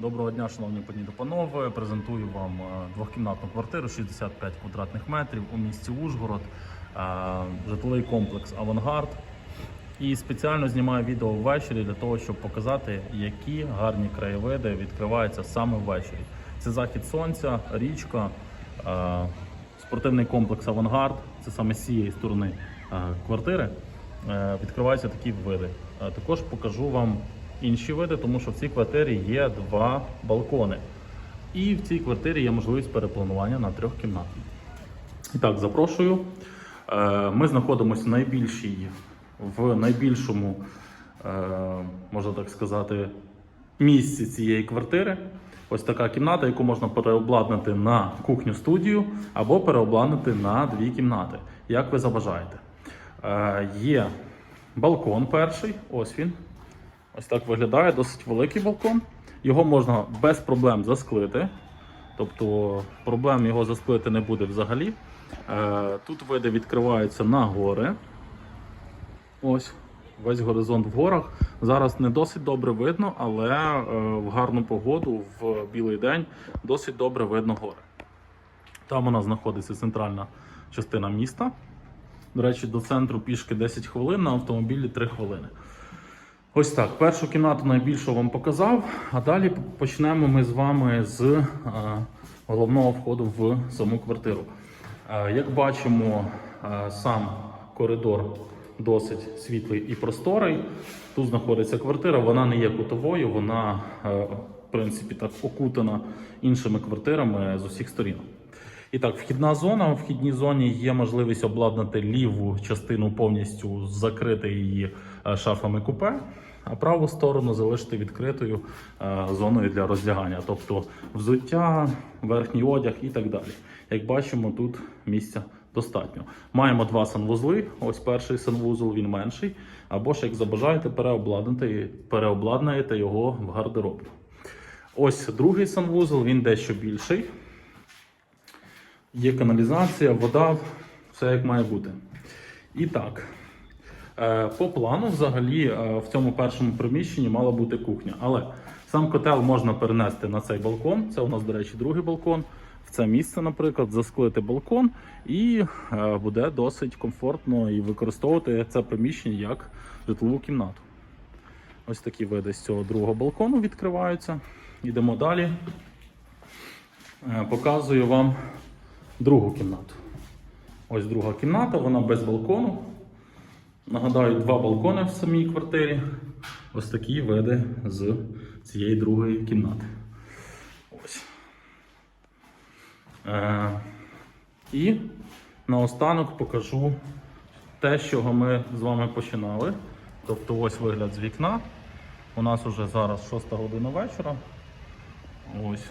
Доброго дня, шановні пані та панове. Презентую вам е, двохкімнатну квартиру 65 квадратних метрів у місті Ужгород, е, житловий комплекс Авангард. І спеціально знімаю відео ввечері для того, щоб показати, які гарні краєвиди відкриваються саме ввечері. Це захід сонця, річка, е, спортивний комплекс Авангард. Це саме з цієї сторони квартири. Відкриваються такі види. Також покажу вам інші види, тому що в цій квартирі є два балкони. І в цій квартирі є можливість перепланування на трьох кімнат. І так, запрошую. Е, Ми знаходимося в найбільшій, в найбільшому, е, можна так сказати, місці цієї квартири. Ось така кімната, яку можна переобладнати на кухню-студію або переобладнати на дві кімнати, як ви забажаєте. Е, Є балкон перший, ось він. Ось так виглядає, досить великий балкон. Його можна без проблем засклити. Тобто проблем його засклити не буде взагалі. Е, Тут види відкриваються на гори. Ось весь горизонт в горах. Зараз не досить добре видно, але е, в гарну погоду, в білий день, досить добре видно гори. Там у нас знаходиться центральна частина міста. До речі, до центру пішки 10 хвилин, на автомобілі 3 хвилини. Ось так, першу кімнату найбільшу вам показав, а далі почнемо ми з вами з е, головного входу в саму квартиру. Е, як бачимо, е, сам коридор досить світлий і просторий. Тут знаходиться квартира, вона не є кутовою, вона, в принципі, так окутана іншими квартирами з усіх сторін. І так, вхідна зона. У вхідній зоні є можливість обладнати ліву частину повністю закрити її е, шафами купе, а праву сторону залишити відкритою е, зоною для роздягання, тобто взуття, верхній одяг і так далі. Як бачимо, тут місця достатньо. Маємо два санвузли. Ось перший санвузол, він менший. Або ж, як забажаєте, переобладнаєте його в гардеробну. Ось другий санвузол, він дещо більший. Є каналізація, вода, все як має бути. І так, е, по плану, взагалі, е, в цьому першому приміщенні мала бути кухня. Але сам котел можна перенести на цей балкон. Це у нас, до речі, другий балкон. В це місце, наприклад, засклити балкон, і е, буде досить комфортно і використовувати це приміщення як житлову кімнату. Ось такі види з цього другого балкону відкриваються. Йдемо далі. Показую вам другу кімнату. Ось друга кімната, вона без балкону. Нагадаю, два балкони в самій квартирі. Ось такі види з цієї другої кімнати. Ось. Е, і наостанок покажу те, з чого ми з вами починали. Тобто ось вигляд з вікна. У нас уже зараз 6 година вечора. Ось